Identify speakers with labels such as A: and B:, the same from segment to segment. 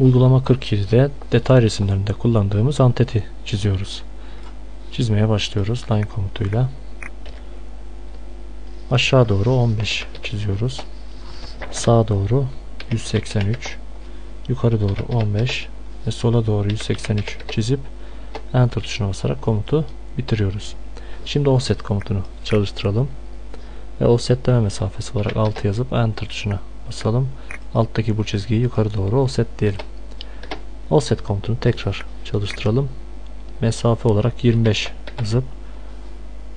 A: Uygulama 47'de detay resimlerinde kullandığımız anteti çiziyoruz. Çizmeye başlıyoruz line komutuyla. Aşağı doğru 15 çiziyoruz. Sağa doğru 183, yukarı doğru 15 ve sola doğru 183 çizip Enter tuşuna basarak komutu bitiriyoruz. Şimdi offset komutunu çalıştıralım. Ve offsetleme mesafesi olarak 6 yazıp Enter tuşuna basalım. Alttaki bu çizgiyi yukarı doğru offset diyelim. Offset komutunu tekrar çalıştıralım. Mesafe olarak 25 yazıp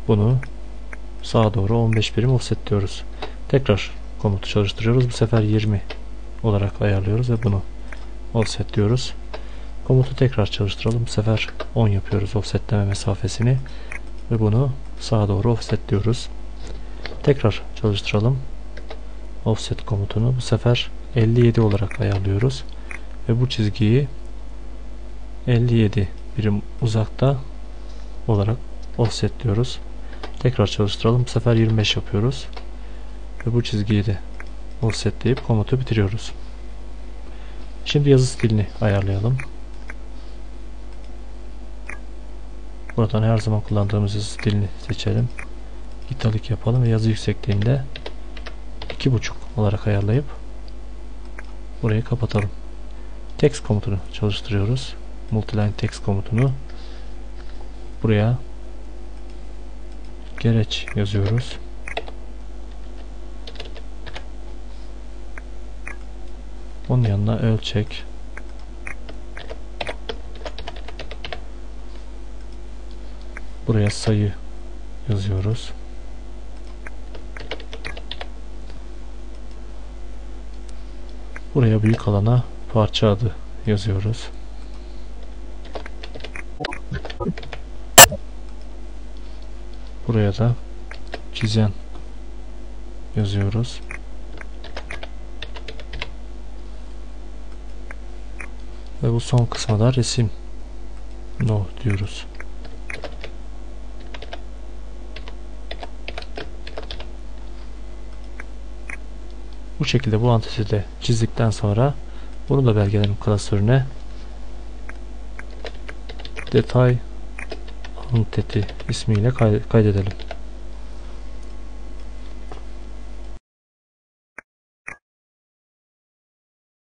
A: bunu sağa doğru 15 birim offset diyoruz. Tekrar komutu çalıştırıyoruz. Bu sefer 20 olarak ayarlıyoruz ve bunu offset diyoruz. Komutu tekrar çalıştıralım. Bu sefer 10 yapıyoruz offsetleme mesafesini ve bunu sağa doğru offset diyoruz. Tekrar çalıştıralım. Offset komutunu bu sefer 57 olarak ayarlıyoruz. Ve bu çizgiyi 57 birim uzakta olarak offset diyoruz. Tekrar çalıştıralım. Bu sefer 25 yapıyoruz. Ve bu çizgiyi de offset deyip komutu bitiriyoruz. Şimdi yazı stilini ayarlayalım. Buradan her zaman kullandığımız yazı stilini seçelim. İtalik yapalım ve yazı yüksekliğinde 2.5 olarak ayarlayıp burayı kapatalım. Text komutunu çalıştırıyoruz. Multiline text komutunu buraya gereç yazıyoruz. Onun yanına ölçek buraya sayı yazıyoruz. Buraya büyük alana parça adı yazıyoruz. Buraya da çizen yazıyoruz. Ve bu son kısma da resim no diyoruz. Bu şekilde bu de çizdikten sonra bunu da belgelerin klasörüne detay anteti ismiyle kaydedelim.